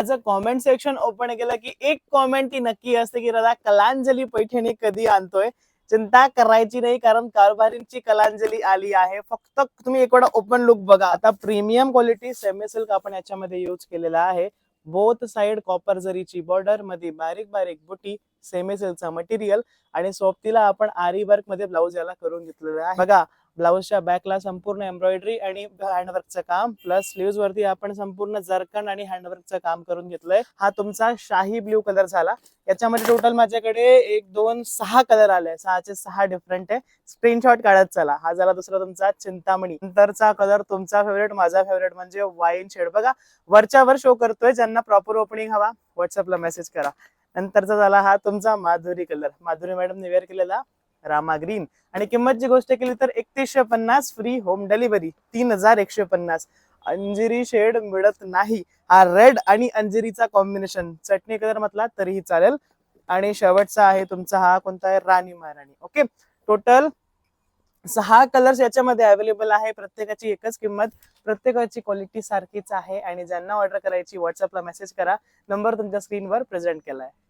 माझं comment section open केलं की एक कॉमेंट ती नक्की असते की दादा कलांजली पैठणी कधी आणतोय? चिंता करायची नाही कारण कारभारींची कलांजली आली आहे. फक्त तुम्ही एक वेळा ओपन लुक बघा. आता प्रीमियम क्वालिटी सेमी सिल्क आपण याच्यामध्ये यूज केलेला आहे. बोथ साइड कॉपर जरीची बॉर्डरमध्ये बारीक बारीक बुटी सेमी सिल्कचा मटेरियल आणि सोबतीला आपण आरी वर्कमध्ये ब्लाऊज याला करून घेतलेला आहे. बघा ब्लाऊजच्या बॅकला संपूर्ण एम्ब्रॉयडरी आणि हँडवर्कचं काम प्लस स्लीव्ह वरती आपण संपूर्ण जरकन आणि हँडवर्कचं काम करून घेतलंय. हा तुमचा शाही ब्ल्यू कलर झाला. याच्यामध्ये टोटल माझ्याकडे एक दोन सहा कलर आले सहाचे सहा डिफरंट आहे. स्क्रीनशॉट काढत चला. हा झाला दुसरा तुमचा चिंतामणी. नंतरचा कलर तुमचा फेवरेट माझा फेवरेट म्हणजे वाईन शेड बघा वरच्या वर शो करतोय. ज्यांना प्रॉपर ओपनिंग हवा व्हॉट्सअपला मेसेज करा. नंतरचा झाला हा तुमचा Madhuri colour. Madhuri madam wear केलेला. रामा ग्रीन. आणि किंमतची गोष्ट केली तर एकतीसशे पन्नास फ्री होम डिलिव्हरी तीन हजार एकशे पन्नास. अंजिरी शेड मिळत नाही. हा रेड आणि अंजिरीचा कॉम्बिनेशन चटणी कलर म्हटला तरीही चालेल. आणि शेवटचा आहे तुमचा हा कोणता आहे? राणी महाराणी. ओके टोटल सहा कलर्स याच्यामध्ये अवेलेबल आहे. प्रत्येकाची एकच किंमत प्रत्येकाची क्वालिटी सारखीच आहे. आणि ज्यांना ऑर्डर करायची व्हॉट्सअपला मेसेज करा. नंबर तुमच्या स्क्रीनवर प्रेझेंट केला आहे